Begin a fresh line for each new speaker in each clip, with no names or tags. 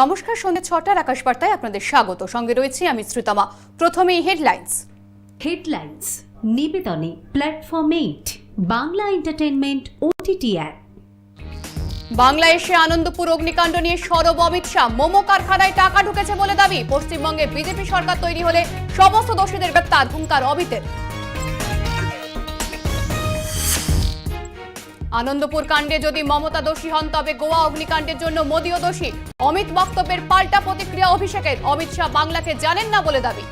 নমস্কার সন্ধ্যে ছটার আকাশবার্তায় আপনাদের স্বাগত। সঙ্গে রয়েছি আমি শ্রুতমা। প্রথমেই headlines.
Headlines নিবেদনে platform eight Bangla entertainment OTT app.
বাংলায় এসে আনন্দপুর অগ্নিকাণ্ড নিয়ে সরব অমিত শাহ। মোমো কারখানায় টাকা ঢুকেছে বলে দাবি। পশ্চিমবঙ্গে বিজেপি সরকার তৈরি হলে সমস্ত দোষীদের গ্রেপ্তার। হুঙ্কার অমিতের। আনন্দপুর কাণ্ডে যদি মমতা দোষী হন, তবে গোয়া অগ্নিকাণ্ডের জন্য মোদীও দোষী। অমিত বক্তব্যের পাল্টা প্রতিক্রিয়া অভিষেকের। অমিত শাহ বাংলাকে জানেন না বলে দাবি।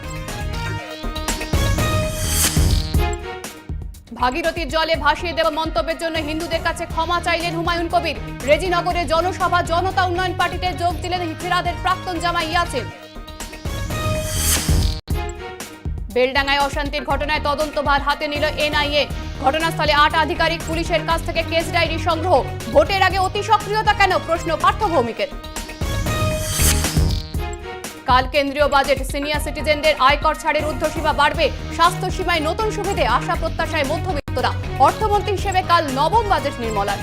ভাগীরথীর জলে ভাসিয়ে দেওয়া মন্তব্যের জন্য হিন্দুদের কাছে ক্ষমা চাইলেন হুমায়ুন কবির। রেজিনগরে জনসভা, জনতা উন্নয়ন পার্টিতে যোগ দিলেন ফেরাদের প্রাক্তন জামাই ইয়াসিন বেলডাঙ্গায় অশান্তির ঘটনায় তদন্তভার হাতে নিল এনআইএ। ঘটনাস্থলে আট আধিকারিক পুলিশের কাছ থেকে কেস ডায়েরি সংগ্রহ। ভোটের আগে অতি সক্রিয়তা কেন? প্রশ্ন পার্থ ভৌমিকের কাল কেন্দ্রীয় বাজেট সিনিয়র সিটিজেনদের আয়কর ছাড়ের ঊর্ধ্বসীমা বাড়বে। স্বাস্থ্য সীমায় নতুন সুবিধে, আশা প্রত্যাশায় মধ্যবিত্তরা। অর্থমন্ত্রী হিসেবে কাল নবম বাজেট নির্মলার।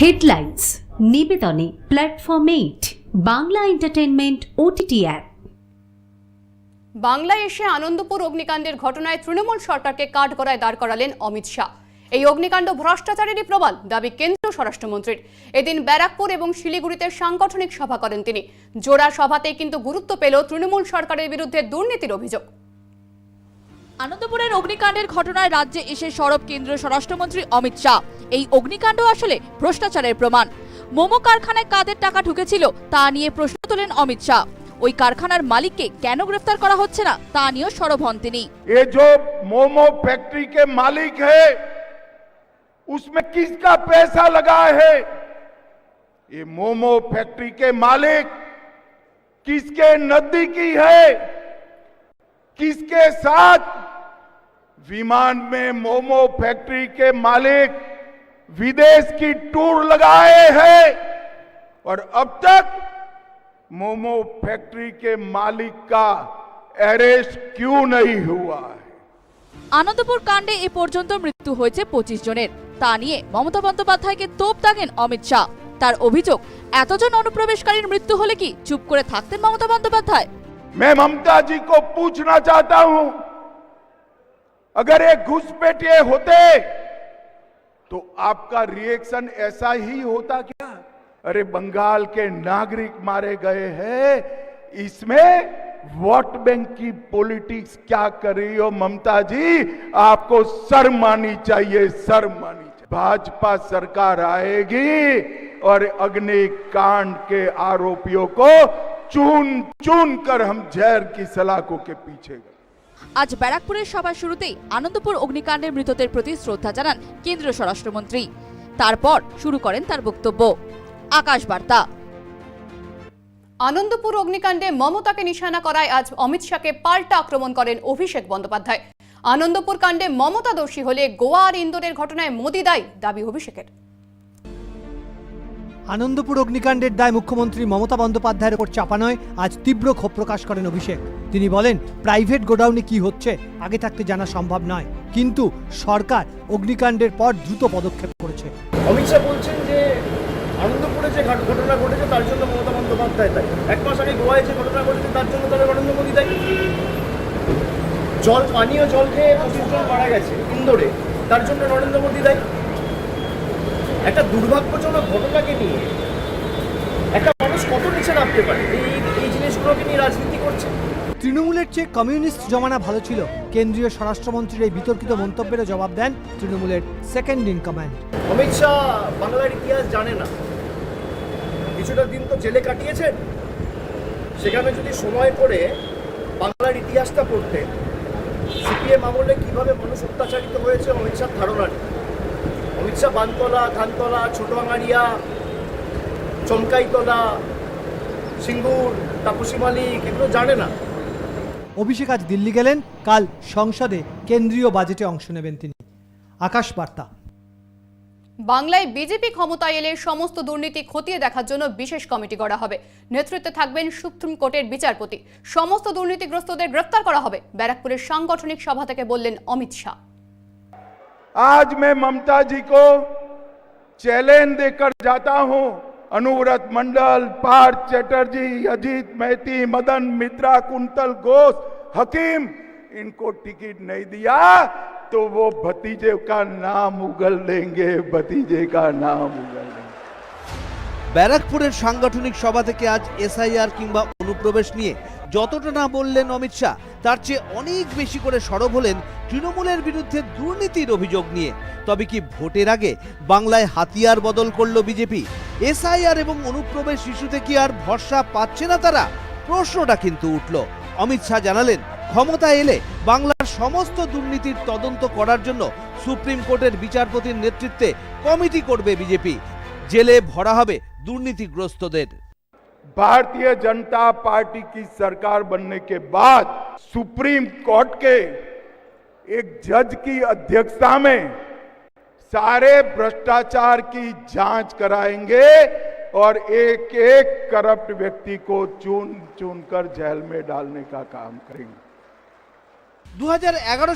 Headlines নিবেদনে platform eight Bangla entertainment OTT app
বাংলায় এসে আনন্দপুর অগ্নিকাণ্ডের ঘটনায় তৃণমূল সরকারকে কাঠগড়ায় দাঁড় করালেন অমিত শাহ। এই অগ্নিকাণ্ড ভ্রষ্টাচারেরই প্রমাণ, দাবি কেন্দ্রীয় স্বরাষ্ট্রমন্ত্রীর। এদিন ব্যারাকপুর এবং শিলিগুড়িতে সাংগঠনিক সভা করেন তিনি। জোড়া সভাতেই কিন্তু গুরুত্ব পেল তৃণমূল সরকারের বিরুদ্ধে দুর্নীতির অভিযোগ।
আনন্দপুরের অগ্নিকাণ্ডের ঘটনায় রাজ্যে এসে সরব কেন্দ্রীয় স্বরাষ্ট্রমন্ত্রী অমিত শাহ। এই অগ্নিকাণ্ড আসলে ভ্রষ্টাচারের প্রমাণ। মোমো কারখানায় কাদের টাকা ঢুকেছিল তা নিয়ে প্রশ্ন তোলেন অমিত শাহ। ওই কারখানার মালিককে কেন গ্রেফতার করা হচ্ছে না তা নিয়েও সরব হন তিনি
ये जो मोमो फैक्ट्री के मालिक है उसमें किसका पैसा लगा है ये मोमो फैक्ट्री के मालिक किसके नजदीकी है किसके साथ विमान में मोमो फैक्ट्री के मालिक विदेश की टूर लगाए हैं और अब तक मोमो फैक्ट्री के मालिक का अरेस्ट क्यों नहीं हुआ है
আনন্দপুর কাণ্ডে এ পর্যন্ত মৃত্যু হয়েছে পঁচিশ জনের তা নিয়ে মমতা বন্দ্যোপাধ্যায়কে তোপ দাগেন অমিত শাহ তার অভিযোগ এতজন অনুপ্রবেশকারীর মৃত্যু হলে কি চুপ করে থাকতেন মমতা বন্দ্যোপাধ্যায়
मैं ममता जी को पूछना चाहता हूं अगर ये घुसपैठिए होते तो आपका रिएक्शन ऐसा ही होता क्या अरे बंगाल के नागरिक मारे गए हैं इसमें वोट बैंक की पॉलिटिक्स क्या कर रही हो ममता जी आपको शर्म आनी चाहिए शर्म आनी चाहिए भाजपा सरकार आएगी और अग्निकांड के आरोपियों को चुन चुन कर हम जहर की सलाखों के पीछे गए
আজ ব্যারাকপুরের সভা শুরুতেই আনন্দপুর অগ্নিকাণ্ডের মৃতদের প্রতি শ্রদ্ধা জানান কেন্দ্রীয় স্বরাষ্ট্রমন্ত্রী তারপর শুরু করেন তার বক্তব্য আকাশ বার্তা
আনন্দপুর অগ্নিকাণ্ডে মমতাকে নিশানা করায় আজ অমিত শাহকে পাল্টা আক্রমণ করেন অভিষেক বন্দ্যোপাধ্যায়। আনন্দপুর কাণ্ডে মমতা দোষী হলে গোয়া আর ইন্দোরের ঘটনায় মোদি দায়ী দাবি অভিষেকের।
আনন্দপুর অগ্নিকাণ্ডের দায় মুখ্যমন্ত্রী মমতা বন্দ্যোপাধ্যায়ের ওপর চাপানোয় আজ তীব্র ক্ষোভ প্রকাশ করেন অভিষেক। তিনি বলেন প্রাইভেট গোডাউনে কি হচ্ছে আগে থাকতে জানা সম্ভব নয়। কিন্তু সরকার অগ্নিকাণ্ডের পর দ্রুত পদক্ষেপ করেছে।
অমিত শাহ বলছেন যে আনন্দপুরে যে ঘট- ঘটনা ঘটেছে, তার জন্য মমতা বন্দ্যোপাধ্যায় তাই এক মাস আগে গোয়ায় যে ঘটনা ঘটেছে, তার জন্য তারা নরেন্দ্র মোদী দায়ী। জল পানীয় জল খেয়ে পঁচিশ জন মারা গেছে ইন্দোরে, তার জন্য নরেন্দ্র মোদী দায়ী। একটা দুর্ভাগ্যজনক ঘটনাকে নিয়ে একটা মানুষ কত নিচে নামতে পারে এই এই জিনিসগুলোকে নিয়ে রাজনীতি করছে
তৃণমূলের চেয়ে কমিউনিস্ট জমানা ভালো ছিল। কেন্দ্রীয় স্বরাষ্ট্রমন্ত্রীর এই বিতর্কিত মন্তব্যের জবাব দেন তৃণমূলের second in command
Amit Shah বাংলার ইতিহাস জানে না। কিছুটা দিন তো জেলে কাটিয়েছেন। সেখানে যদি সময় করে বাংলার ইতিহাসটা পড়তে সিপিএম আমলে কীভাবে মানুষ অত্যাচারিত হয়েছে অমিত শাহ ধারণা নেই। অমিত শাহ বানতলা, ধানতলা ছোটবাঙারিয়া চমকাইতলা, সিঙ্গুর, তাপসী মালিক, এগুলো জানে না।
অভিষেক আজ দিল্লি গেলেন কাল সংসদে কেন্দ্রীয় বাজেটে অংশ নেবেন তিনি আকাশ বার্তা
বাংলায় বিজেপি ক্ষমতায় এলে সমস্ত দুর্নীতি খতিয়ে দেখার জন্য বিশেষ কমিটি গড়া হবে নেতৃত্বে থাকবেন সুপ্রিম কোর্টের বিচারপতি সমস্ত দুর্নীতিগ্রস্তদের গ্রেফতার করা হবে ব্যারাকপুরের সাংগঠনিক সভা থেকে বললেন অমিত শাহ
आज मैं ममता जी को चैलेंज देकर जाता हूं अनुव्रत मंडल पार्थ चैटर्जी अजीत मेहती मदन मित्रा कुंतल घोष हकीम इनको टिकट नहीं दिया तो वो भतीजे का नाम उगल देंगे भतीजे का नाम उगल देंगे
ব্যারাকপুরের সাংগঠনিক সভা থেকে আজ এসআইআর কিংবা অনুপ্রবেশ নিয়ে যতটা না বললেন অমিত শাহ, তার চেয়ে অনেক বেশি করে সরব হলেন তৃণমূলের বিরুদ্ধে দুর্নীতির অভিযোগ নিয়ে। তবে কি ভোটের আগে বাংলায় হাতিয়ার বদল করল বিজেপি? এসআইআর এবং অনুপ্রবেশ শিশুতে কি আর ভরসা পাচ্ছে না তারা? প্রশ্নটা কিন্তু উঠল। অমিত শাহ জানালেন ক্ষমতা এলে বাংলার সমস্ত দুর্নীতির তদন্ত করার জন্য সুপ্রিম কোর্টের বিচারপতির নেতৃত্বে কমিটি করবে বিজেপি। জেলে ভরা হবে দুর্নীতিগ্রস্তদের।
भारतीय जनता पार्टी की सरकार बनने के बाद सुप्रीम कोर्ट के एक जज की अध्यक्षता में सारे भ्रष्टाचार की जाँच कराएँगे और एक एक करप्ट व्यक्ति को चुन चुनकर जेल में डालने का काम करेंगे।
দু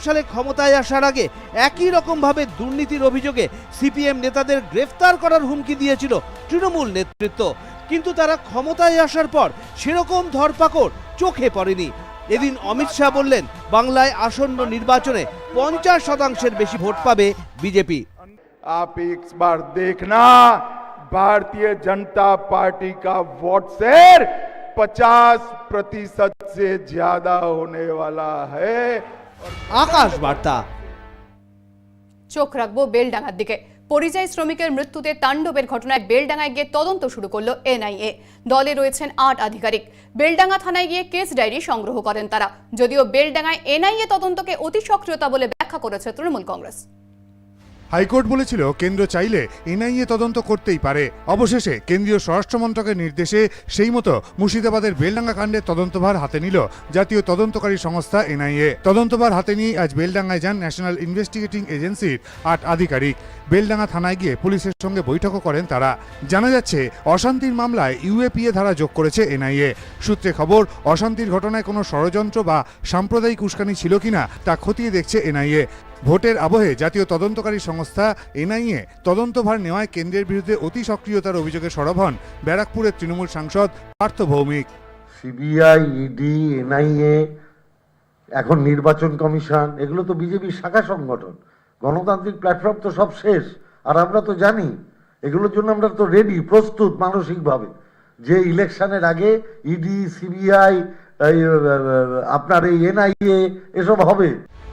সালে ক্ষমতায় আসার আগে একই রকমভাবে দুর্নীতির অভিযোগে সিপিএম নেতাদের গ্রেফতার করার হুমকি দিয়েছিল তৃণমূল নেতৃত্ব কিন্তু তারা ক্ষমতায় আসার পর সেরকম ধরপাকড় চোখে পড়েনি এদিন অমিত শাহ বললেন বাংলায় আসন্ন নির্বাচনে পঞ্চাশ শতাংশের বেশি ভোট পাবে বিজেপি
आप एक बार देखना भारतीय जनता पार्टी का वोट शेयर 50 प्रतिशत से ज्यादा होने वाला है
আকাশ বার্তা
চোখ রাখবো বেলডাঙ্গার দিকে পরিযায়ী শ্রমিকের মৃত্যুতে তাণ্ডবের ঘটনায় বেলডাঙ্গায় গিয়ে তদন্ত শুরু করলো এনআইএ দলে রয়েছেন আট আধিকারিক বেলডাঙ্গা থানায় গিয়ে কেস ডায়েরি সংগ্রহ করেন তারা যদিও বেলডাঙ্গায় এনআইএ তদন্তকে অতি সক্রিয়তা বলে ব্যাখ্যা করেছে তৃণমূল কংগ্রেস
হাইকোর্ট বলেছিল, কেন্দ্র চাইলে এনআইএ তদন্ত করতেই পারে। অবশেষে কেন্দ্রীয় স্বরাষ্ট্র মন্ত্রকের নির্দেশে সেই মতো মুর্শিদাবাদের বেলডাঙ্গা কাণ্ডের তদন্তভার হাতে নিল জাতীয় তদন্তকারী সংস্থা এনআইএ। তদন্তভার হাতে নিয়ে আজ বেলডাঙ্গায় যান ন্যাশনাল ইনভেস্টিগেটিং এজেন্সির আট আধিকারিক। বেলডাঙ্গা থানায় গিয়ে পুলিশের সঙ্গে বৈঠকও করেন তারা। জানা যাচ্ছে, অশান্তির মামলায় ইউএপিএ ধারা যোগ করেছে এনআইএ। সূত্রে খবর, অশান্তির ঘটনায় কোনো ষড়যন্ত্র বা সাম্প্রদায়িক উস্কানি ছিল কিনা তা খতিয়ে দেখছে এনআইএ। ভোটের আবহে জাতীয় তদন্তকারী সংস্থা এনআইএ তদন্তভার নেওয়ায় কেন্দ্রের বিরুদ্ধে অতি সক্রিয়তার অভিযোগে সরব হন ব্যারাকপুরের তৃণমূল সাংসদ Partha Bhowmick.
CBI ED NIA, এখন নির্বাচন কমিশন, এগুলো তো বিজেপির শাখা সংগঠন। গণতান্ত্রিক প্ল্যাটফর্ম তো সব শেষ। আর আমরা তো জানি, এগুলোর জন্য আমরা তো রেডি প্রস্তুত মানসিকভাবে। যে ইলেকশনের আগে ইডি সিবিআই আপনার এই এনআইএ এসব হবে?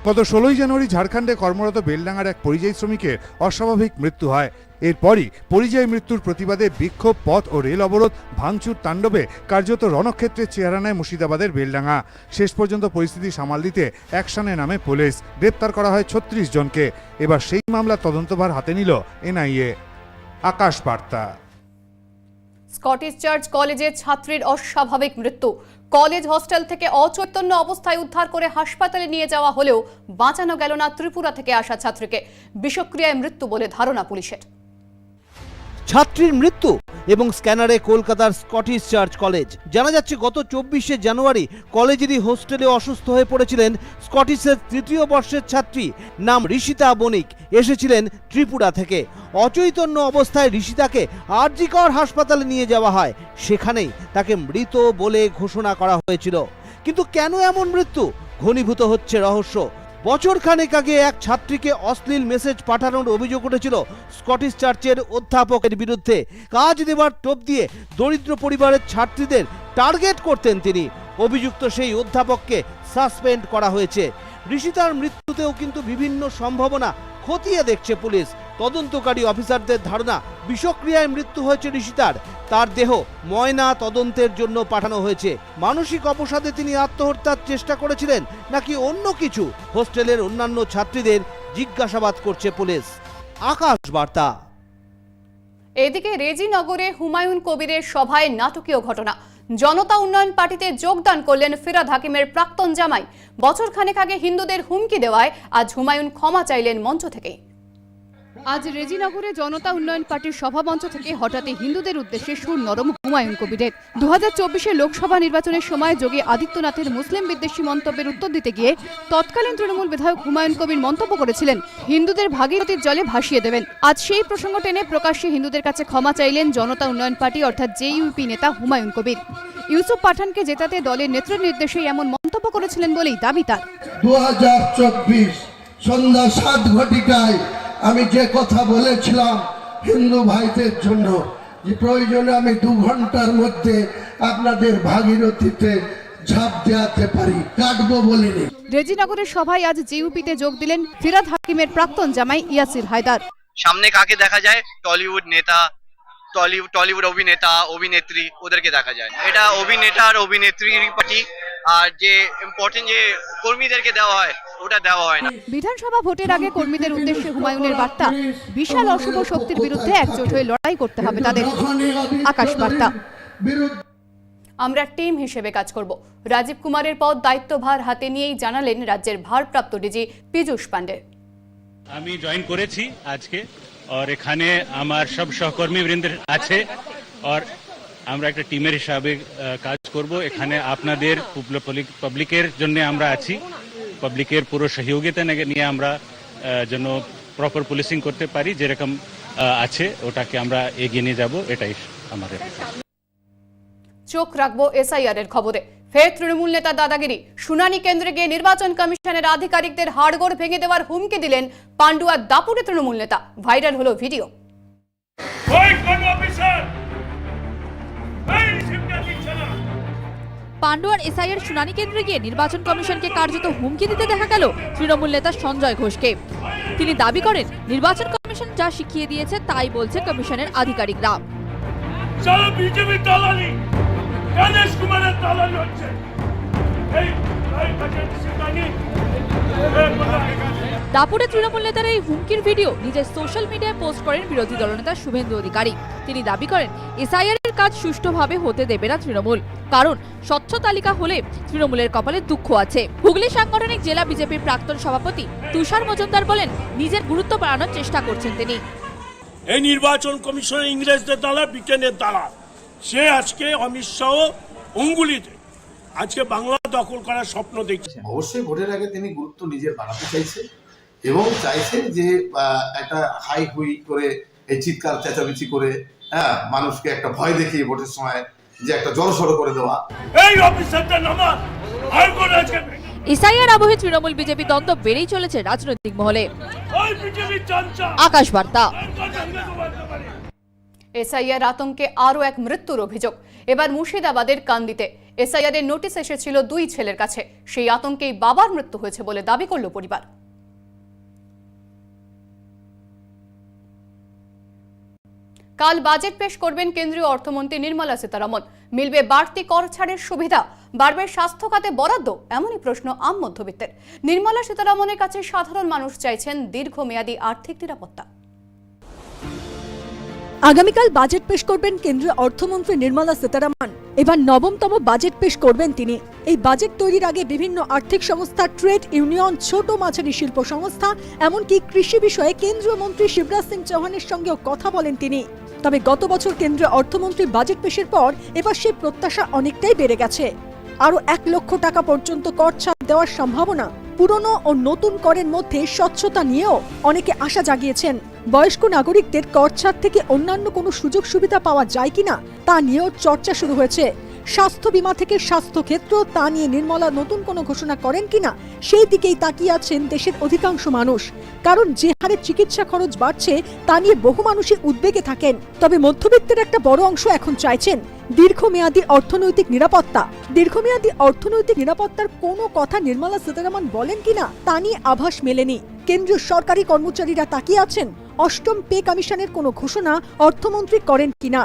গত ষোলোই জানুয়ারি ঝাড়খণ্ডে কর্মরত বেলডাঙ্গার এক পরিযায়ী শ্রমিকের অস্বাভাবিক মৃত্যু হয়। এরপরই পরিযায়ী মৃত্যুর প্রতিবাদে বিক্ষোভ পথ ও রেল অবরোধ ভাঙচুর তাণ্ডবে কার্যত রণক্ষেত্রের চেহারা নেয় মুর্শিদাবাদের বেলডাঙ্গা। শেষ পর্যন্ত পরিস্থিতি সামাল দিতে অ্যাকশনে নামে পুলিশ। গ্রেপ্তার করা হয় ছত্রিশ জনকে। এবার সেই মামলার তদন্তভার হাতে নিল এনআইএ। আকাশ বার্তা।
স্কটিশ চার্চ কলেজে ছাত্রীর অস্বাভাবিক মৃত্যু। কলেজ হস্টেল থেকে অচৈতন্য অবস্থায় উদ্ধার করে হাসপাতালে নিয়ে যাওয়া হলেও বাঁচানো গেল না ত্রিপুরা থেকে আসা ছাত্রীকে। বিষক্রিয়ায় মৃত্যু বলে ধারণা পুলিশের।
ছাত্রীর মৃত্যু এবং স্ক্যানারে কলকাতার স্কটিশ চার্চ কলেজ। জানা যাচ্ছে, গত চব্বিশে জানুয়ারি কলেজেরই হোস্টেলে অসুস্থ হয়ে পড়েছিলেন স্কটিশের তৃতীয় বর্ষের ছাত্রী, নাম ঋষিতা বণিক। এসেছিলেন ত্রিপুরা থেকে। অচৈতন্য অবস্থায় ঋষিতাকে আরজিকর হাসপাতালে নিয়ে যাওয়া হয়। সেখানেই তাকে মৃত বলে ঘোষণা করা হয়েছিল। কিন্তু কেন এমন মৃত্যু? ঘনীভূত হচ্ছে রহস্য। বছর খানেক আগে এক ছাত্রীকে অশ্লীল মেসেজ পাঠানোর অভিযোগ উঠেছিল স্কটিশ চার্চের অধ্যাপকের বিরুদ্ধে। কাজ দেবার টোপ দিয়ে দরিদ্র পরিবারের ছাত্রীদের টার্গেট করতেন তিনি। অভিযুক্ত সেই অধ্যাপককে সাসপেন্ড করা হয়েছে। ঋষিতার মৃত্যুতেও কিন্তু বিভিন্ন সম্ভাবনা খতিয়ে দেখছে পুলিশ। তদন্তকারী অফিসারদের ধারণা, বিষক্রিয়ায় মৃত্যু হয়েছে ঋষিতার। তার দেহ ময়না তদন্তের জন্য পাঠানো হয়েছে। মানসিক অবসাদে তিনি আত্মহত্যার চেষ্টা করেছিলেন, নাকি অন্য কিছু? হোস্টেলের অন্যান্য ছাত্রীদের জিজ্ঞাসাবাদ করছে পুলিশ। আকাশ বার্তা
এদিকে রেজিনগরে হুমায়ুন কবিরের সভায় নাটকীয় ঘটনা। জনতা উন্নয়ন পার্টিতে যোগদান করলেন ফিরাদ হাকিমের প্রাক্তন জামাই। বছর খানেক আগে হিন্দুদের হুমকি দেওয়ায় আজ হুমায়ুন ক্ষমা চাইলেন মঞ্চ থেকেই আজ রেজিনগরে জনতা উন্নয়ন পার্টির সভামঞ্চ থেকে হঠাৎই হিন্দুদের উদ্দেশ্যে সুর নরম হুমায়ুন কবিরের। দু হাজার লোকসভা নির্বাচনের সময় যোগী আদিত্যনাথের মুসলিম বিদ্বেষী মন্তব্যের উত্তর দিতে গিয়ে তৎকালীন তৃণমূল বিধায়ক হুমায়ুন কবির মন্তব্য করেছিলেন, হিন্দুদের ভাগীরথীর জলে ভাসিয়ে দেবেন। আজ সেই প্রসঙ্গ টেনে প্রকাশ্যে হিন্দুদের কাছে ক্ষমা চাইলেন জনতা উন্নয়ন পার্টি, অর্থাৎ জেইউপি নেতা হুমায়ুন কবির। ইউসুফ পাঠানকে জেতাতে দলের নেতৃ নির্দেশেই এমন মন্তব্য করেছিলেন বলেই দাবি তার।
দু হাজার চব্বিশ সন্ধ্যা সাত ঘটিকায় আমি যে কথা বলেছিলাম হিন্দু ভাইদের জন্য যে প্রয়োজনে আমি দু ঘণ্টার মধ্যে আপনাদের ভাগীরথীতে ঝাঁপ দেওয়াতে পারি কাটবো বলিনি।
রেজিনগরের সভায় আজ জিউপিতে যোগ দিলেন ফিরাদ হাকিমের প্রাক্তন জামাই ইয়াসির হায়দার।
সামনে কাকে দেখা যায়? টলিউড নেতা টলিউড টলিউড অভিনেতা অভিনেত্রী ওদেরকে দেখা যায়। এটা অভিনেতা আর অভিনেত্রীর পার্টি আর যে ইম্পর্টেন্ট যে কর্মীদেরকে দেওয়া হয় ওটা দেওয়া হয় না।
বিধানসভা ভোটের আগে কর্মীদের উদ্দেশ্যে হুমায়ুনের বার্তা বিশাল অশুভ শক্তির বিরুদ্ধে একজোট হয়ে লড়াই করতে হবে তাদের। আকাশ বার্তা। আমরা টিম হিসেবে কাজ করব। রাজীব কুমারের পদ দায়িত্বভার হাতে নিয়েই জানালেন রাজ্যের ভারপ্রাপ্ত ডিজি পীযূষ পান্ডে
আমি জয়েন করেছি আজকে আর এখানে আমার সব সহকর্মী বৃন্দ আছে আর আমরা একটা টিমের হিসাবে কাজ করব। এখানে আপনাদের পাবলিকের জন্য আমরা আছি। পাবলিকের পুরো সহযোগিতা নিয়ে- নিয়ে আমরা যেন প্রপার পুলিশিং করতে পারি যেরকম আছে ওটাকে আমরা এগিয়ে নিয়ে যাব এটাই আমাদের
চোখ রাখব এসআইআর এর খবরে। ফের তৃণমূল নেতা দাদাগিরি শুনানি কেন্দ্রে গিয়ে নির্বাচন কমিশনের আধিকারিকদের হাড়গোড় ভেঙে দেওয়ার হুমকি দিলেন পান্ডুয়ার দাপুরে তৃণমূল নেতা। ভাইরাল হলো ভিডিও।
পান্ডুয়ার এসআইয়ের শুনানি কেন্দ্রে গিয়ে নির্বাচন কমিশনকে কার্যত হুমকি দিতে দেখা গেল তৃণমূল নেতা সঞ্জয় ঘোষকে। তিনি দাবি করেন নির্বাচন কমিশন যা শিখিয়ে দিয়েছে তাই বলছে কমিশনের আধিকারিকরা।
বিজেপি দালালি। গণেশ কুমারের দালালি হচ্ছে।
দাপুরে তৃণমূল নেতার এই হুমকির ভিডিও নিজের সোশ্যাল মিডিয়ায় পোস্ট করেন বিরোধী দলনেতা শুভেন্দু অধিকারী। তিনি দাবি করেন এসআইআর কাজ সুষ্ঠুভাবে হতে দেবে না তৃণমূল। কারণ স্বচ্ছ তালিকা হলে তৃণমূলের কপালে দুঃখ আছে। হুগলি সাংগঠনিক জেলা বিজেপির প্রাক্তন সভাপতি তুষার মজুমদার বলেন নিজের গুরুত্ব বাড়ানোর চেষ্টা করছেন তিনি।
এই নির্বাচন কমিশনের ইংরেজদের দ্বারা ব্রিটেনের দ্বারা। সে আজকে অমিত শাহ অঙ্গুলিতে আজকে বাংলা দখল করার স্বপ্ন দেখছে।
অবশ্যই ভোটের আগে তিনি গুরুত্ব নিজের বাড়াতে চাইছে এবং চাইছে যে আহ, একটা হাই হুই করে এই চিৎকার চেঁচামেচি করে হ্যাঁ মানুষকে একটা ভয় দেখিয়ে ভোটের সময় যে একটা জড়সড় করে দেওয়া।
এই অফিসারদের নামা হাইকোর্ট আজকে
এসআইআর আবহে তৃণমূল বিজেপি দ্বন্দ্ব বেড়েই চলেছে রাজনৈতিক মহলে।
ওই বিজেপির চামচা
আকাশ বার্তা
এসআইআর আতঙ্কে আরও এক মৃত্যুর অভিযোগ। এবার মুর্শিদাবাদের কান্দিতে। এসআইআর এর নোটিশ এসেছিল দুই ছেলের কাছে। সেই আতঙ্কেই বাবার মৃত্যু হয়েছে বলে দাবি করল পরিবার। কাল বাজেট পেশ করবেন কেন্দ্রীয় অর্থমন্ত্রী নির্মলা সীতারামন। মিলবে বাড়তি কর ছাড়ের সুবিধা, বাড়বে স্বাস্থ্য খাতে বরাদ্দ, এমনই প্রশ্ন আম মধ্যবিত্তের। নির্মলা সীতারামনের কাছে সাধারণ মানুষ চাইছেন দীর্ঘমেয়াদী আর্থিক নিরাপত্তা।
আগামীকাল বাজেট পেশ করবেন কেন্দ্রীয় অর্থমন্ত্রী নির্মলা সীতারামন। এবার নবমতম বাজেট পেশ করবেন তিনি। এই বাজেট তৈরির আগে বিভিন্ন আর্থিক সংস্থা, ট্রেড ইউনিয়ন, ছোট মাঝারি শিল্প সংস্থা, এমনকি কৃষি বিষয়ে কেন্দ্রীয় মন্ত্রী শিবরাজ সিং চৌহানের সঙ্গেও কথা বলেন তিনি। তবে গত বছর কেন্দ্রীয় অর্থমন্ত্রী বাজেট পেশের পর এবার সেই প্রত্যাশা অনেকটাই বেড়ে গেছে। আরও এক লক্ষ টাকা পর্যন্ত কর ছাড় দেওয়ার সম্ভাবনা পুরনো ও নতুন করের মধ্যে স্বচ্ছতা নিয়েও অনেকে আশা জাগিয়েছেন। বয়স্ক নাগরিকদের কর ছাড় থেকে অন্যান্য কোনো সুযোগ সুবিধা পাওয়া যায় কিনা তা নিয়েও চর্চা শুরু হয়েছে। স্বাস্থ্য বীমা থেকে স্বাস্থ্য ক্ষেত্র তা নিয়ে নির্মলা নতুন কোনো ঘোষণা করেন কিনা, সেই দিকেই তাকিয়ে আছেন দেশের অধিকাংশ মানুষ। কারণ যে হারে চিকিৎসা খরচ বাড়ছে, তা নিয়ে বহু মানুষই উদ্বেগে থাকেন। তবে মধ্যবিত্তের একটা বড় অংশ এখন চাইছেন দীর্ঘমেয়াদী অর্থনৈতিক নিরাপত্তা। দীর্ঘমেয়াদী অর্থনৈতিক নিরাপত্তার কোনো কথা নির্মলা সীতারামন বলেন কিনা, তা নিয়ে আভাস মেলেনি। কেন্দ্রীয় সরকারি কর্মচারীরা তাকিয়ে আছেন, অষ্টম পে কমিশনের কোনো ঘোষণা অর্থমন্ত্রী করেন কিনা।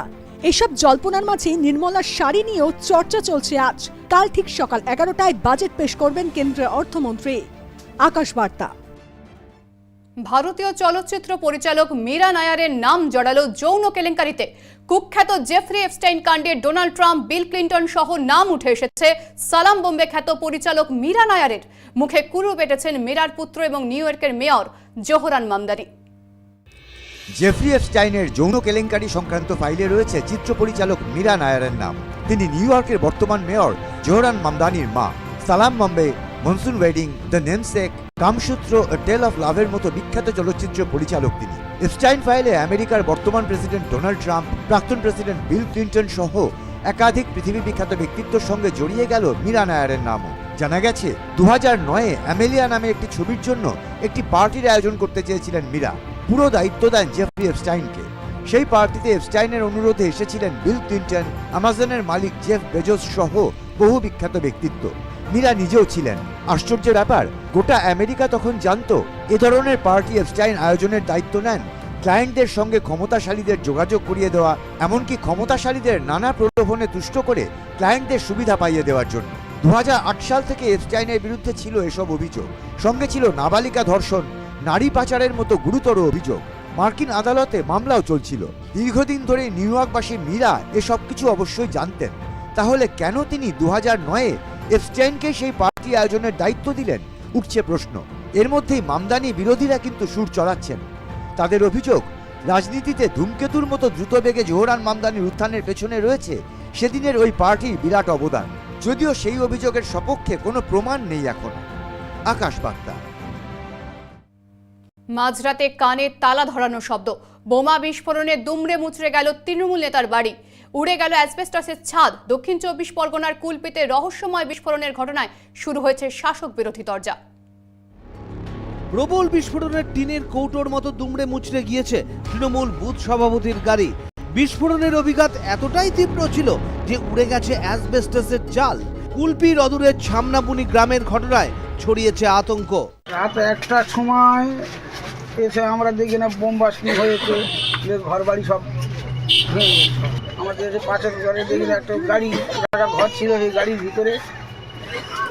এসব জল্পনার মাঝে নির্মলার শাড়ি নিয়েও চর্চা চলছে আজ। কাল ঠিক সকাল এগারোটায় বাজেট পেশ করবেন কেন্দ্রীয় অর্থমন্ত্রী। আকাশ বার্তা
ভারতীয় চলচ্চিত্র পরিচালক মীরা নায়ারের নাম জড়ালো যৌন কেলেঙ্কারিতে। কুখ্যাত জেফরি এফস্টাইন কাণ্ডে ডোনাল্ড ট্রাম্প, বিল ক্লিন্টন সহ নাম উঠে এসেছে সালাম বোম্বে খ্যাত পরিচালক মীরা নায়ারের। মুখে কুরু পেটেছেন মীরার পুত্র এবং নিউ ইয়র্কের মেয়র জোহরান মামদানি।
জেফরি এফস্টাইনের যৌন কেলেঙ্কারি সংক্রান্ত ফাইলে রয়েছে চিত্র পরিচালক মীরা নায়ারের নাম। তিনি নিউ ইয়র্কের বর্তমান মেয়র জোহরান মামদানির মা। Salaam Bombay monsoon wedding, the namesake, Kamasutra tale of লাভের মতো বিখ্যাত চলচ্চিত্র পরিচালক তিনি। এফস্টাইন ফাইলে আমেরিকার বর্তমান প্রেসিডেন্ট ডোনাল্ড ট্রাম্প, প্রাক্তন প্রেসিডেন্ট বিল ক্লিন্টন সহ একাধিক পৃথিবী বিখ্যাত ব্যক্তিত্বের সঙ্গে জড়িয়ে গেল মীরা নায়ারের নামও। জানা গেছে দু হাজার নয়ে অ্যামেলিয়া নামে একটি ছবির জন্য একটি পার্টির আয়োজন করতে চেয়েছিলেন মীরা। পুরো দায়িত্ব দেন জেফরি এফস্টাইনকে সেই পার্টিতে এফস্টাইনের অনুরোধে এসেছিলেন বিল ক্লিন্টন, আমাজনের মালিক জেফ বেজোস সহ বহু বিখ্যাত ব্যক্তিত্ব। মীরা নিজেও ছিলেন। আশ্চর্যের ব্যাপার, গোটা আমেরিকা তখন জানতো এ ধরনের পার্টি এফস্টাইন আয়োজনের দায়িত্ব নেন। ক্লায়েন্টদের সঙ্গে ক্ষমতাশালীদের যোগাযোগ করিয়ে দেওয়া, এমনকি ক্ষমতাশালীদের নানা প্রলোভনে তুষ্ট করে ক্লায়েন্টদের সুবিধা পাইয়ে দেওয়ার জন্য। দু হাজার আট সাল থেকে এফস্টাইনের বিরুদ্ধে ছিল এসব অভিযোগ। সঙ্গে ছিল নাবালিকা ধর্ষণ নারী পাচারের মতো গুরুতর অভিযোগ। মার্কিন আদালতে মামলাও চলছিল। দীর্ঘদিন ধরে নিউ ইয়র্কবাসী মীরা এসব কিছু অবশ্যই জানতেন। তাহলে কেন তিনি দু হাজার নয়ে এফস্টাইনকে সেই পার্টি আয়োজনের দায়িত্ব দিলেন? উঠছে প্রশ্ন। এর মধ্যেই মামদানি বিরোধীরা কিন্তু সুর চড়াচ্ছেন। তাদের অভিযোগ, রাজনীতিতে ধূমকেতুর মতো দ্রুত বেগে জোহরান মামদানির উত্থানের পেছনে রয়েছে সেদিনের ওই পার্টির বিরাট অবদান। যদিও সেই অভিযোগের সপক্ষে কোনো প্রমাণ নেই এখন। আকাশ বার্তা
মাঝরাতে কানে তালা ধরানো শব্দ। বোমা বিস্ফোরণে দুমড়ে মুচড়ে গেল তৃণমূল নেতার বাড়ি। উড়ে গেল অ্যাসবেস্টাসের ছাদ। দক্ষিণ চব্বিশ পরগনার কুলপিতে রহস্যময় বিস্ফোরণের ঘটনায় শুরু হয়েছে শাসক বিরোধী দরজা
প্রবল বিস্ফোরণের টিনের কৌটোর মতো দুমড়ে মুচড়ে গিয়েছে তৃণমূল বুথ সভাপতির গাড়ি। বিস্ফোরণের অভিঘাত এতটাই তীব্র ছিল যে উড়ে গেছে অ্যাসবেস্টাসের চাল কুলপির অদূরের ছামনাপুনি গ্রামের ঘটনায় ছড়িয়েছে আতঙ্ক।
রাত একটার সময় এসে আমরা দেখি না বোম বাস্টি হয়েছে যে ঘর বাড়ি সব ভেঙে আমাদের এসে পাশের ঘরে দেখি না একটা গাড়ি একটা ঘর ছিল সেই গাড়ির ভিতরে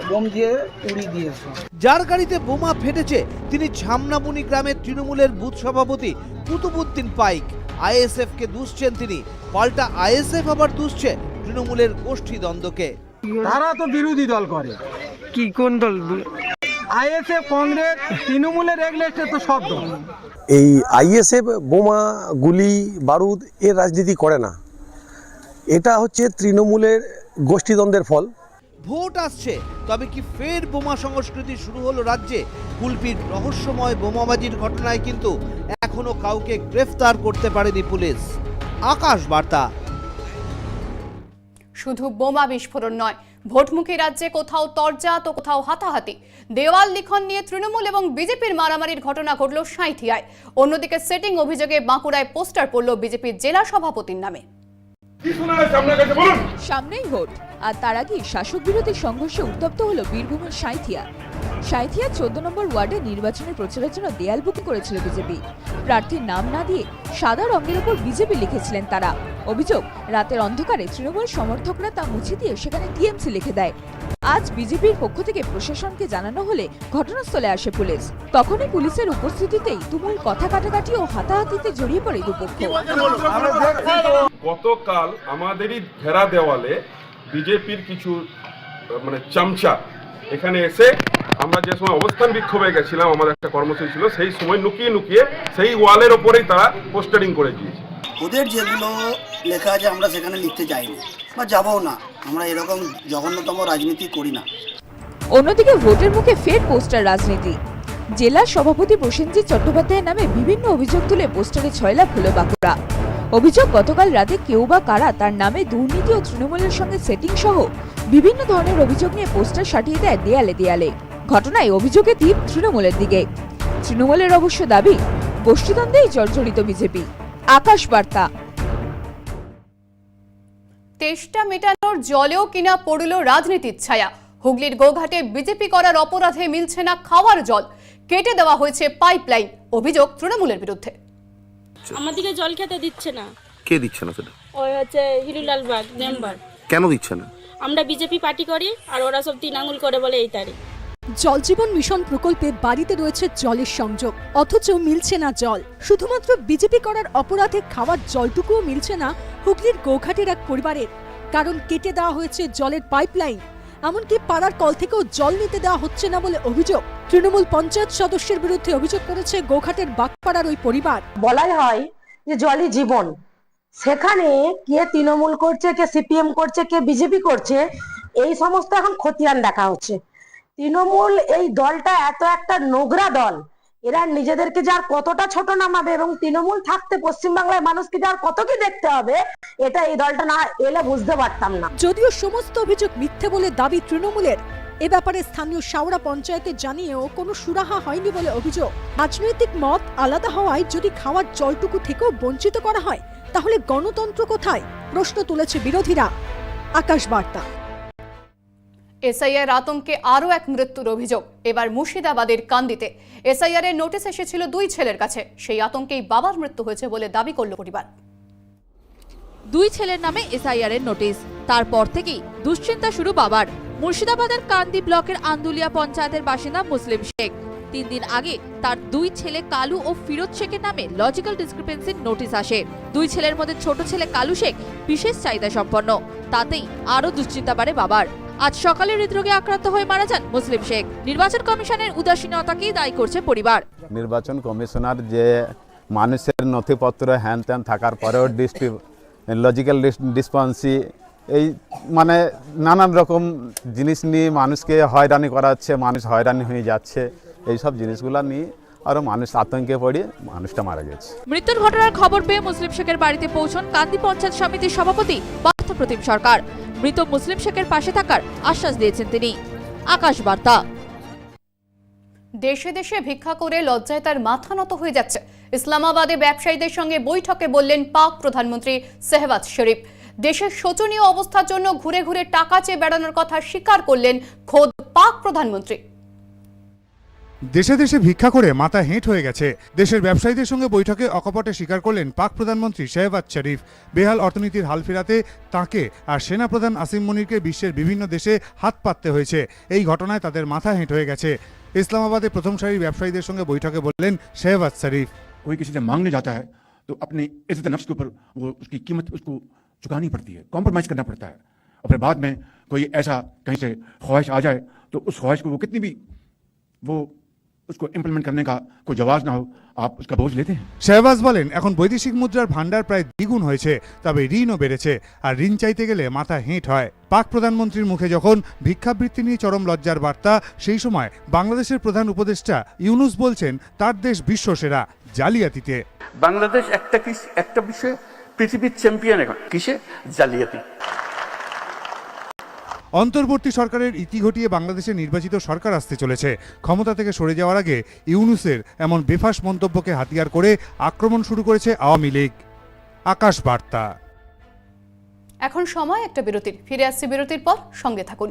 বোম দিয়ে উড়িয়ে দিয়েছে।
যার গাড়িতে বোমা ফেটেছে তিনি ছামনাবুনি গ্রামের তৃণমূলের বুথ সভাপতি কুতুবুদ্দিন পাইক। আইএসএফ কে দুষছেন তিনি পাল্টা আইএসএফ আবার দুষছে তৃণমূলের গোষ্ঠী দ্বন্দ্বকে
তারা তো বিরোধী দল করে। কি কোন দল? আইএসএ কংগ্রেস তৃণমূলের এগলেস্টে তো সব দল।
এই আইএসএফ বোমা গুলি বারুদ এর রাজনীতি করে না। এটা হচ্ছে তৃণমূলের গোষ্ঠীদ্বন্দ্বের ফল।
ভোট আসছে তবে কি ফের বোমা সংস্কৃতি শুরু হলো রাজ্যে? কুলপির রহস্যময় বোমাবাজির ঘটনায় কিন্তু এখনও কাউকে গ্রেফতার করতে পারেনি পুলিশ। আকাশ বার্তা।
শুধু বোমা বিস্ফোরণ নয় ভোটমুখী রাজ্যে কোথাও তরজা তো কোথাও হাতাহাতি। দেওয়াল লিখন নিয়ে তৃণমূল এবং বিজেপির মারামারির ঘটনা ঘটল সাঁইথিয়ায়। অন্যদিকে সেটিং অভিযোগে বাঁকুড়ায় পোস্টার পড়ল বিজেপির জেলা সভাপতির নামে।
সামনেই ভোট। আর তার আগে শাসক বিরোধী সংঘর্ষে উত্তপ্ত হলো বীরভূমের সাঁইথিয়া। সাঁইথিয়া চোদ্দ নম্বর ওয়ার্ডে নির্বাচনের প্রচারের জন্য দেয়াল বুকিং করেছিল বিজেপি। প্রার্থীর নাম না দিয়ে সাদা রঙের উপর বিজেপি লিখেছিলেন তারা। অভিযোগ, রাতের অন্ধকারে তৃণমূল সমর্থকরা তা মুছে দিয়ে সেখানে টিএমসি লিখে দেয়। আজ বিজেপির পক্ষ থেকে প্রশাসনকে জানানো হলে ঘটনাস্থলে আসে পুলিশ। তখনই পুলিশের উপস্থিতিতেই তুমুল কথা কাটাকাটি ও হাতাহাতিতে জড়িয়ে পড়ে দুপক্ষ।
গতকাল আমাদেরই ঘেরা দেওয়ালে বিজেপির কিছু মানে চামচা এখানে এসে আমরা যে সময় অবস্থান বিক্ষোভে গেছিলাম আমাদের একটা কর্মসূচি ছিল সেই সময় লুকিয়ে লুকিয়ে সেই ওয়ালের ওপরেই তারা পোস্টারিং করে দিয়েছে।
ওদের যেগুলো লেখা আছে আমরা সেখানে লিখতে যাইনি বা যাবও না। আমরা এরকম জঘন্যতম রাজনীতি করি না।
অন্যদিকে ভোটের মুখে ফের পোস্টার রাজনীতি। জেলা সভাপতি প্রসেনজিৎ চট্টোপাধ্যায়ের নামে বিভিন্ন অভিযোগ তুলে পোস্টারে ছয়লাভ হলো বাঁকুড়া। অভিযোগ গতকাল রাতে কেউ বা কারা তার নামে দুর্নীতি ও তৃণমূলের সঙ্গে সেটিং সহ বিভিন্ন ধরনের অভিযোগ নিয়ে পোস্টার সাটিয়ে দেয় দেয়ালে দেয়ালে। ঘটনায় অভিযোগে তীর তৃণমূলের দিকে। তৃণমূলের অবশ্য দাবি গোষ্ঠীদ্বন্দ্বেই জর্জরিত বিজেপি। আকাশ বার্তা।
তেষ্টা মেটানোর জলেও কিনা পড়ল রাজনীতির ছায়া। হুগলির গোঘাটে বিজেপি করার অপরাধে মিলছে না খাওয়ার জল। কেটে দেওয়া হয়েছে পাইপলাইন অভিযোগ তৃণমূলের বিরুদ্ধে।
আমাদেরকে জল খেতে দিচ্ছে না।
কে দিচ্ছে না সেটা?
ওই হচ্ছে হিরুলাল বাগ মেম্বার।
কেন দিচ্ছে না?
আমরা বিজেপি পার্টি করি আর ওরা সব তিন আঙুল করে বলে এই তারিখ।
জল জীবন মিশন প্রকল্পে বাড়িতে রয়েছে জলের সংযোগ অথচ মিলছে না জল। শুধুমাত্র বিজেপি করার অপরাধে খাওয়ার জলটুকুও মিলছে না হুগলির গৌঘাটের এক পরিবারের। কারণ কেটে দেওয়া হয়েছে জলের পাইপলাইন। এমনকি পাড়ার কল থেকেও জল নিতে দেওয়া হচ্ছে না বলে অভিযোগ। তৃণমূল পঞ্চায়েত সদস্যের বিরুদ্ধে অভিযোগ করেছে গোঘাটের বাগপাড়ার ওই পরিবার।
বলাই হয় যে জলই জীবন। সেখানে কে তৃণমূল করছে, কে সিপিএম করছে, কে বিজেপি করছে, এই সমস্ত এখন খতিয়ান দেখা হচ্ছে। তৃণমূল এই দলটা এত একটা নোংরা দল, এরা নিজেদেরকে যার কতটা ছোট নামাবে এবং তৃণমূল থাকতে পশ্চিমবাংলার মানুষকে যার কত কি দেখতে হবে, এটা এই দলটা না এলে বুঝতে পারতাম না।
যদিও সমস্ত অভিযোগ মিথ্যে বলে দাবি তৃণমূলের, এ ব্যাপারে স্থানীয় শাওড়া পঞ্চায়েতে জানিয়েও কোনো সুরাহা হয়নি বলে অভিযোগ। রাজনৈতিক মত আলাদা হওয়ায় যদি খাওয়ার জলটুকু থেকেও বঞ্চিত করা হয় তাহলে গণতন্ত্র কোথায়? প্রশ্ন তুলেছে বিরোধীরা। আকাশ বার্তা
এসআইআর আতঙ্কে আরও এক মৃত্যুর অভিযোগ এবার মুর্শিদাবাদের কান্দিতে। এসআইআর এর নোটিশ এসেছিল দুই ছেলের কাছে। সেই আতঙ্কেই বাবার মৃত্যু হয়েছে বলে দাবি করল পরিবার।
দুই ছেলের নামে এসআইআর এর নোটিশ। তারপর থেকেই দুশ্চিন্তা শুরু বাবার। মুর্শিদাবাদের কান্দি ব্লকের আন্দুলিয়া পঞ্চায়েতের বাসিন্দা মুসলিম শেখ। তিন দিন আগে তার দুই ছেলে কালু ও ফিরোজ শেখের নামে লজিক্যাল ডিসক্রিপেন্সির নোটিশ আসে। দুই ছেলের মধ্যে ছোট ছেলে কালু শেখ বিশেষ চাহিদা সম্পন্ন। তাতেই আরও দুশ্চিন্তা বাড়ে বাবার। আজ সকালে হৃদরোগে আক্রান্ত হয়ে মারা যান মুসলিম শেখ। নির্বাচন কমিশনের উদাসীনতাকেই দায়ী করছে পরিবার।
নির্বাচন কমিশনার যে মানুষের নথিপত্র হ্যান ত্যান থাকার পরেও ডিস্ট্রি লজিক্যাল ডিসপন্সি এই মানে নানান রকম জিনিস নিয়ে মানুষকে হয়রানি করা হচ্ছে, মানুষ হয়রানি হয়ে যাচ্ছে। এই সব জিনিসগুলো নিয়ে আরও মানুষ আতঙ্কে পড়ে মানুষটা মারা গেছে।
মৃত্যুর ঘটনার খবর পেয়ে মুসলিম শেখের বাড়িতে পৌঁছন কান্দি পঞ্চায়েত সমিতির সভাপতি পার্থ প্রতিম সরকার। মৃত মুসলিম শেখের পাশে থাকার আশ্বাস দিয়েছেন তিনি। আকাশ বার্তা।
দেশে দেশে ভিক্ষা করে লজ্জায় তার মাথা নত হয়ে যাচ্ছে। ইসলামাবাদে ব্যবসায়ীদের সঙ্গে বৈঠকে বললেন পাক প্রধানমন্ত্রী সেহবাজ শরীফ। দেশের শোচনীয় অবস্থার জন্য ঘুরে ঘুরে টাকা চেয়ে বেড়ানোর কথা স্বীকার করলেন খোদ পাক প্রধানমন্ত্রী।
দেশে দেশে ভিক্ষা করে মাথা হেঁট হয়ে গেছে দেশের ব্যবসায়ীদের সঙ্গে বৈঠকে অকপটে স্বীকার করলেন পাক প্রধানমন্ত্রী শেহবাজ শরীফ বেহাল অর্থনীতির হাল ফেরাতে তাঁকে আর সেনাপ্রধান আসিম মনিরকে বিশ্বের বিভিন্ন দেশে হাত পাততে হয়েছে এই ঘটনায় তাদের মাথা হেঁট হয়ে গেছে ইসলামাবাদে প্রথম সারির ব্যবসায়ীদের সঙ্গে বৈঠকে বললেন শেহবাজ শরীফ
कोई किसी से मांगने जाता है तो अपनी इज्जत नफ्स के ऊपर वो उसकी कीमत उसको चुकानी पड़ती है कॉम्प्रोमाइज़ करना पड़ता है और फिर बाद में कोई ऐसा कहीं से ख्वाहिश आ जाए तो उस ख्वाहिश को वो कितनी भी वो उसको इम्प्लीमेंट करने का कोई जवाब ना हो आप उसका बोझ लेते हैं
শেহবাজ বলেন এখন বৈদেশিক মুদ্রার ভান্ডার প্রায় দ্বিগুণ হয়েছে তবে ঋণও বেড়েছে আর ঋণ চাইতে গেলে মাথা হেঁট হয় পাক প্রধানমন্ত্রীর মুখে যখন ভিক্ষাবৃত্তি নিয়ে চরম লজ্জার বার্তা সেই সময় বাংলাদেশের প্রধান উপদেষ্টা ইউনুস বলছেন তার দেশ বিশ্বসেরা জালিয়াতিতে
বাংলাদেশ একটা কিস- একটা বিষয়ে পৃথিবীর চ্যাম্পিয়ন এখন কিসে জালিয়াতি
অন্তর্বর্তী সরকারের ইতি ঘটিয়ে বাংলাদেশে নির্বাচিত সরকার আসতে চলেছে। ক্ষমতা থেকে সরে যাওয়ার আগে ইউনুসের এমন বেফাস মন্তব্যকে হাতিয়ার করে আক্রমণ শুরু করেছে আওয়ামী লীগ। আকাশ বার্তা।
এখন সময় একটা বিরতির। ফিরে আসছে বিরতির পর সঙ্গে থাকুন।